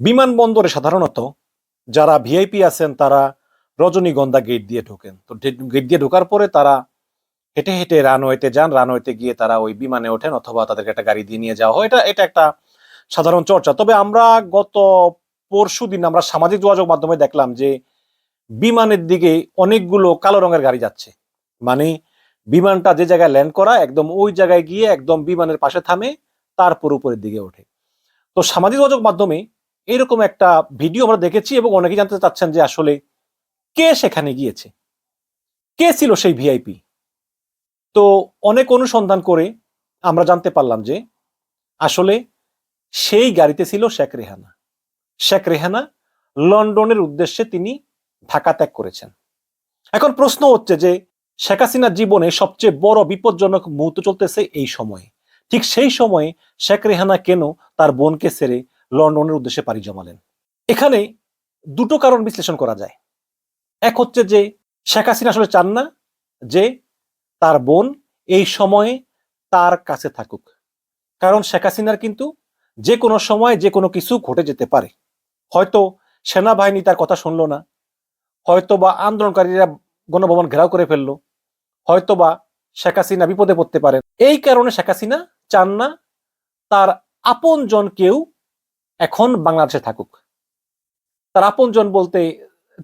বিমানবন্দরে সাধারণত যারা ভিআইপি আছেন, তারা রজনীগন্ধা গেট দিয়ে ঢোকেন। তো গেট দিয়ে ঢোকার পরে তারা হেঁটে হেঁটে রানওয়েতে যান, রানওয়েতে গিয়ে তারা ওই বিমানে ওঠেন অথবা তাদেরকে একটা গাড়ি দিয়ে নিয়ে যাওয়া হয়। এটা এটা একটা সাধারণ চর্চা। তবে আমরা গত পরশু দিন আমরা সামাজিক যোগাযোগ মাধ্যমে দেখলাম যে বিমানের দিকে অনেকগুলো কালো রঙের গাড়ি যাচ্ছে। মানে বিমানটা যে জায়গায় ল্যান্ড করা, একদম ওই জায়গায় গিয়ে একদম বিমানের পাশে থামে, তারপর উপরের দিকে ওঠে। তো সামাজিক যোগাযোগ মাধ্যমে এরকম একটা ভিডিও আমরা দেখেছি এবং অনেকে জানতে চাচ্ছেন যে আসলে কে সেখানে গিয়েছে? কে ছিল সেই ভিআইপি তো অনেক অনুসন্ধান করে আমরা জানতে পারলাম যে আসলে সেই গাড়িতে ছিল শেখ রেহানা। শেখ রেহানা লন্ডনের উদ্দেশ্যে তিনি ঢাকা ত্যাগ করেছেন। এখন প্রশ্ন হচ্ছে যে শেখ হাসিনার জীবনে সবচেয়ে বড় বিপজ্জনক মুহূর্ত চলতেছে এই সময়ে। ঠিক সেই সময়ে শেখ রেহানা কেন তার বোনকে ছেড়ে লন্ডনের উদ্দেশ্যে পাড়ি জমালেন। এখানে দুটো কারণ বিশ্লেষণ করা যায়। এক হচ্ছে যে, শেখ হাসিনা আসলে চান না যে, তার বোন এই সময়ে তার কাছে থাকুক। কারণ শেখ হাসিনার কিন্তু যে কোনো সময় যে কোনো কিছু ঘটে যেতে পারে। হয়তো সেনাবাহিনী তার কথা শুনলো না। হয়তো বা আন্দোলনকারীরা গণভবন ঘেরাও করে ফেলল। হয়তো বা শেখ হাসিনা বিপদে পড়তে পারেন। এই কারণে শেখ হাসিনা চান না তার আপনজন কেউ এখন বাংলাদেশে থাকুক। তার আপনজন বলতে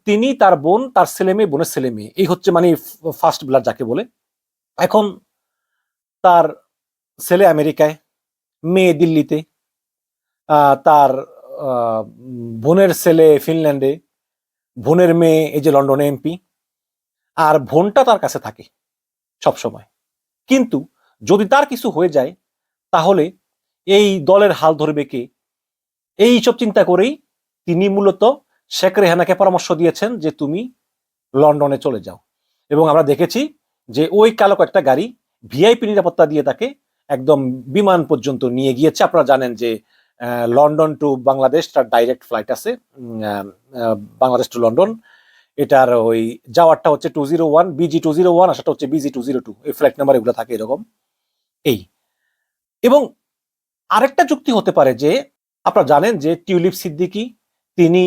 তিনি তার বোন, তার ছেলে মেয়ে, বোনের ছেলে মেয়ে। এই হচ্ছে মানে ফার্স্ট ব্লাড যাকে বলে। এখন তার ছেলে আমেরিকায়, মেয়ে দিল্লিতে তার বোনের ছেলে ফিনল্যান্ডে, বোনের মেয়ে এই যে লন্ডনে এমপি। আর বোনটা তার কাছে থাকে সব সময় কিন্তু যদি তার কিছু হয়ে যায়, তাহলে এই দলের হাল ধরবে কে? এই সব চিন্তা করেই তিনি মূলত শেখ রেহানাকে পরামর্শ দিয়েছেন যে তুমি লন্ডনে চলে যাও। এবং আমরা দেখেছি যে ওই কালো একটা গাড়ি ভিআইপি নিরাপত্তা দিয়ে তাকে একদম বিমান পর্যন্ত নিয়ে গিয়েছে। আপনারা জানেন যে লন্ডন টু বাংলাদেশ তার ডাইরেক্ট ফ্লাইট আছে। Bangladesh to London. এটার ওই যাওয়ারটা হচ্ছে two zero one BG two zero one, আসাটা হচ্ছে বিজি টু জিরো টু। এই ফ্লাইট নাম্বার এগুলো থাকে এরকম। এই। এবং আরেকটা যুক্তি হতে পারে যে আপনারা জানেন যে টিউলিপ সিদ্দিকি, তিনি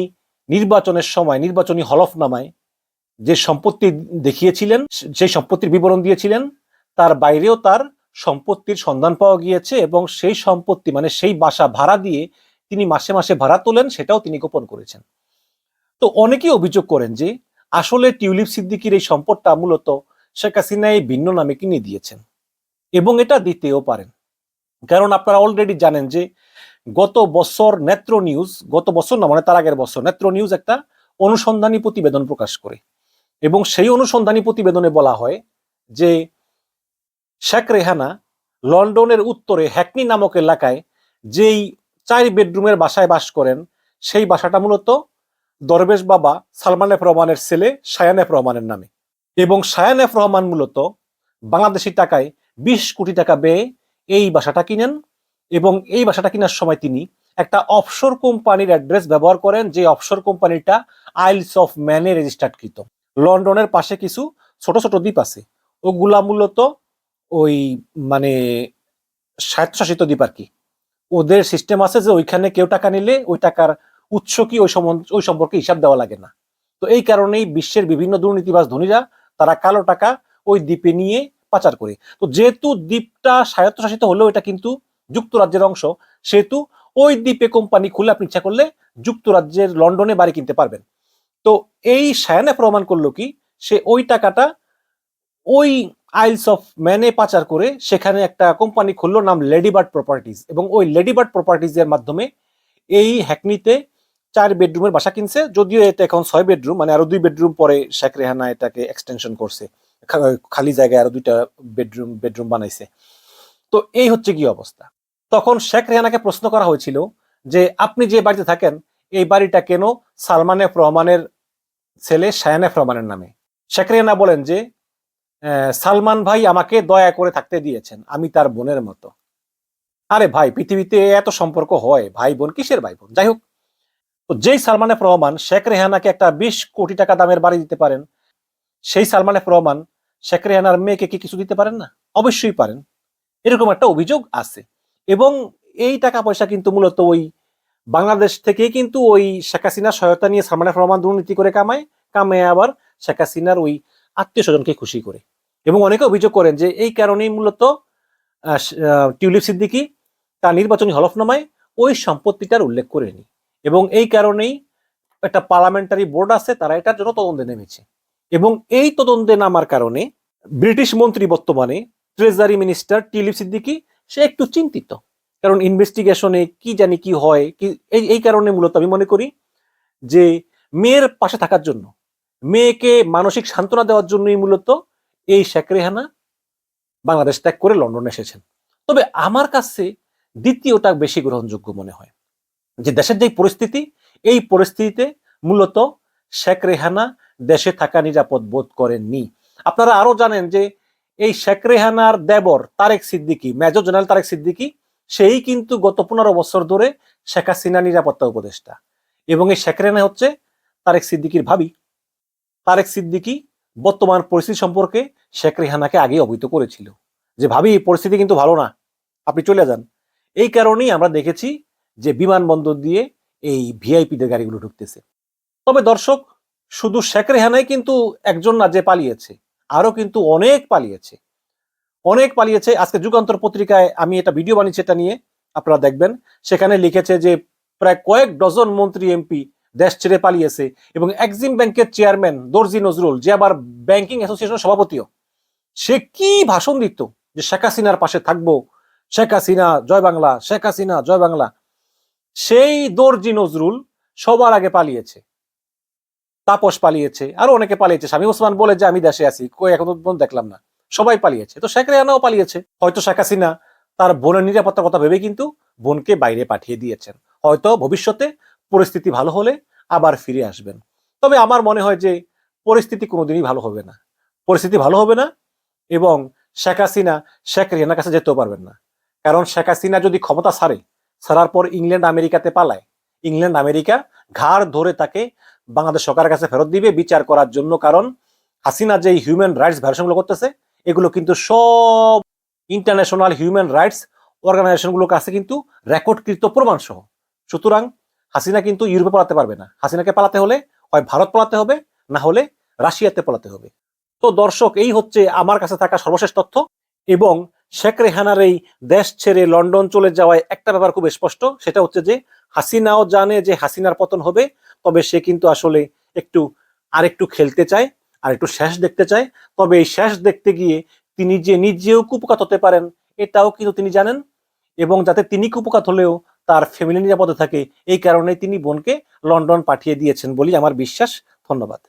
নির্বাচনের সময়, নির্বাচনী হলফনামায় যে সম্পত্তি দেখিয়েছিলেন সেই সম্পত্তির বিবরণ দিয়েছিলেন, তার বাইরেও তার সম্পত্তির সন্ধান পাওয়া গিয়েছে এবং সেই সম্পত্তি মানে সেই বাসা ভাড়া দিয়ে তিনি মাসে মাসে ভাড়া তোলেন, সেটাও তিনি গোপন করেছেন। তো অনেকেই অভিযোগ করেন যে আসলে টিউলিপ সিদ্দিকির এই সম্পদটা মূলত শেখ হাসিনা এই ভিন্ন নামে কিনে দিয়েছেন এবং এটা দিতেও পারেন। কারণ আপনারা অলরেডি জানেন যে গত বছর নেত্র নিউজ, গত বছর না মানে তার আগের বছর নেত্র নিউজ একটা অনুসন্ধানী প্রতিবেদন প্রকাশ করে। এবং সেই অনুসন্ধানী প্রতিবেদনে বলা হয় যে শেখ রেহানা লন্ডনের উত্তরে হ্যাকনি নামক এলাকায় যেই চার বেডরুমের বাসায় বাস করেন, সেই বাসাটা মূলত দরবেশ বাবা সালমান এফ রহমানের ছেলে সায়ান এফ রহমানের নামে। এবং সায়ান এফ রহমান মূলত বাংলাদেশি টাকায় বিশ কোটি টাকা ব্যয়ে এই বাসাটা কিনেন। এবং এই বাসাটা কেনার সময় তিনি একটা অফশোর কোম্পানির অ্যাড্রেস ব্যবহার করেন, যে অফশোর কোম্পানিটা আইলস অফ ম্যানে রেজিস্টার্ডকৃত লন্ডনের পাশে কিছু ছোট ছোট দ্বীপ আছে। ওগুলা মূলত ওই মানে স্বায়ত্তশাসিত দ্বীপ আর কি। ওদের সিস্টেম আছে যে ওইখানে কেউ টাকা নিলে ওই টাকার উৎস কি ওই ওই সম্পর্কে হিসাব দেওয়া লাগে না। তো এই কারণেই বিশ্বের বিভিন্ন দুর্নীতিবাজ ধনীরা তারা কালো টাকা ওই দ্বীপে নিয়ে পাচার করে। তো যেহেতু দ্বীপটা স্বায়ত্তশাসিত হলেও এটা কিন্তু যুক্তরাজ্যের অংশ, সেহেতু ওই দ্বীপে কোম্পানি খুলে আপনি ইচ্ছা করলে যুক্তরাজ্যের লন্ডনে বাড়ি কিনতে পারবেন। তো এই সায়ানে প্রমাণ করল কি, সে ওই টাকাটা ওই আইলস অফ ম্যানে পাচার করে সেখানে একটা কোম্পানি খুললো নাম লেডিবার্ড প্রপার্টিজ এবং ওই লেডিবার্ড প্রপার্টিজ এর মাধ্যমে এই হ্যাকনিতে চার বেডরুমের বাসা কিনছে, যদিও এটা এখন ছয় বেডরুম মানে আরও দুই বেডরুম পরে শেখ রেহানা এটাকে এক্সটেনশন করছে। খালি জায়গায় আরও দুইটা বেডরুম বেডরুম বানাইছে। তো এই হচ্ছে কি অবস্থা? তখন শেখ রেহানাকে প্রশ্ন করা হয়েছিল যে, আপনি যে বাড়িতে থাকেন, এই বাড়িটা কেন সালমান এফ রহমানের ছেলে শায়ান এফ রহমানের নামে? শেখ রেহানা বলেন যে সালমান ভাই আমাকে দয়া করে থাকতে দিয়েছেন, আমি তার বোনের মতো। আরে ভাই, পৃথিবীতে এত সম্পর্ক হয় ভাই বোন কিসের ভাই বোন যাই হোক, তো যেই সালমান এফ রহমান শেখ রেহানাকে একটা বিশ কোটি টাকা দামের বাড়ি দিতে পারেন, সেই সালমান এফ রহমান শেখ রেহানার মেয়েকে কি কিছু দিতে পারেন না? অবশ্যই পারেন। এরকম একটা অভিযোগ আছে। এবং এই টাকা পয়সা কিন্তু মূলত ওই বাংলাদেশ থেকেই কিন্তু ওই শেখ হাসিনার সহায়তা নিয়ে সালমান রহমান দুর্নীতি করে কামায় কামায় আবার শেখ হাসিনার ওই আত্মীয় স্বজনকে খুশি করে। এবং অনেকে অভিযোগ করেন যে এই কারণেই মূলত টিউলিপ সিদ্দিকি তার নির্বাচনী হলফনামায় ওই সম্পত্তিটার উল্লেখ করেনি। এবং এই কারণেই একটা পার্লামেন্টারি বোর্ড আছে, তারা এটার জন্য তদন্তে নেমেছে। এবং এই তদন্তে নামার কারণে ব্রিটিশ মন্ত্রী বর্তমানে ট্রেজারি মিনিস্টার টিউলিপ সিদ্দিকি সে একটু চিন্তিত। কারণ ইনভেস্টিগেশনে কি জানি কি হয়, কি, এই এই কারণে মূলত আমি মনে করি যে মেয়ের পাশে থাকার জন্য, মেয়েকে মানসিক সান্ত্বনা দেওয়ার জন্যই মূলত এই শেখ রেহানা বাংলাদেশ ত্যাগ করে লন্ডনে এসেছেন। তবে আমার কাছে দ্বিতীয়টা বেশি গ্রহণযোগ্য মনে হয়, যে দেশের যে পরিস্থিতি, এই পরিস্থিতিতে মূলত শেখ রেহানা দেশে থাকা নিরাপদ বোধ করেননি। আপনারা আরও জানেন যে এই শেখ রেহানার দেবর তারেক সিদ্দিকী, মেজর জেনারেল তারেক সিদ্দিকী, সেই কিন্তু গত পনেরো বছর ধরে শেখ হাসিনা নিরাপত্তা উপদেষ্টা। এবং এই শেখ রেহানা হচ্ছে তারেক সিদ্দিকীর ভাবি। তারেক সিদ্দিকী বর্তমান পরিস্থিতি সম্পর্কে শেখ রেহানাকে আগে অবহিত করেছিল। যে, ভাবি পরিস্থিতি কিন্তু ভালো না। আপনি চলে যান। এই কারণেই আমরা দেখেছি যে, বিমানবন্দর দিয়ে এই ভিআইপিদের গাড়িগুলো ঢুকতেছে। তবে দর্শক, শুধু শেখ রেহানাই কিন্তু একজন না, যে পালিয়েছে। আরও কিন্তু অনেক পালিয়েছে। অনেক পালিয়েছে। আজকে যুগান্তর পত্রিকায় আমি এটা ভিডিও বানিয়েছি এটা নিয়ে, আপনারা দেখবেন। সেখানে লিখেছে যে প্রায় কয়েক ডজন মন্ত্রী এমপি দেশ ছেড়ে পালিয়েছে এবং এক্সিম ব্যাংকের চেয়ারম্যান দর্জি নজরুল, যে আবার ব্যাংকিং অ্যাসোসিয়েশনের সভাপতিও, সে কি ভাষণ দিত যে শেখ হাসিনার পাশে থাকব, শেখ হাসিনা, জয় বাংলা, শেখ হাসিনা, জয় বাংলা। সেই দর্জি নজরুল সবার আগে পালিয়েছে। তাপস পালিয়েছে, আরও অনেকে পালিয়েছে। স্বামী ওসমান বলে যে, আমি দেশে আছি, কই এখন পর্যন্ত দেখলাম না। সবাই পালিয়েছে। তো শেখ রেহানাও পালিয়েছে। হয়তো শেখ হাসিনা তার বোনের নিরাপত্তার কথা ভেবে কিন্তু বোনকে বাইরে পাঠিয়ে দিয়েছেন। হয়তো ভবিষ্যতে পরিস্থিতি ভালো হলে আবার ফিরে আসবেন। তবে আমার মনে হয় যে, পরিস্থিতি কোনোদিনই ভালো হবে না। পরিস্থিতি ভালো হবে না এবং শেখ হাসিনা শেখ রেহানার কাছে যেতেও পারবেন না। কারণ শেখ হাসিনা যদি ক্ষমতা ছাড়ে, ছাড়ার পর ইংল্যান্ড আমেরিকাতে পালায়। ইংল্যান্ড আমেরিকা ঘাড় ধরে তাকে বাংলাদেশ সরকারের কাছে ফেরত দিবে বিচার করার জন্য, কারণ হাসিনা যে হিউম্যান রাইটস ভার্সনগুলো করতেছে, এগুলো কিন্তু সব ইন্টারন্যাশনাল হিউম্যান রাইটস অর্গানাইজেশনগুলোর কাছে কিন্তু রেকর্ডকৃত প্রমাণ সহ সুতরাং হাসিনা কিন্তু ইউরোপে পালাতে পারবে না। হাসিনাকে পালাতে হলে হয় ভারত পালাতে হবে, না হলে রাশিয়াতে পালাতে হবে। তো দর্শক, এই হচ্ছে আমার কাছে থাকা সর্বশেষ তথ্য, এবং শেখ রেহানার এই দেশ ছেড়ে লন্ডন চলে যাওয়ায় একটা ব্যাপার খুব স্পষ্ট, সেটা হচ্ছে যে হাসিনাও জানে যে হাসিনার পতন হবে তবে সে কিন্তু আসলে একটু আর একটু খেলতে চায়, আর একটু শেষ দেখতে চায়। তবে এই শেষ দেখতে গিয়ে তিনি যে নিজেও কুপকাত হতে পারেন, এটাও কিন্তু তিনি জানেন। এবং যাতে তিনি কুপকাত হলেও তার ফ্যামিলি নিরাপদে থাকে, এই কারণে তিনি বোনকে লন্ডন পাঠিয়ে দিয়েছেন বলি আমার বিশ্বাস। ধন্যবাদ।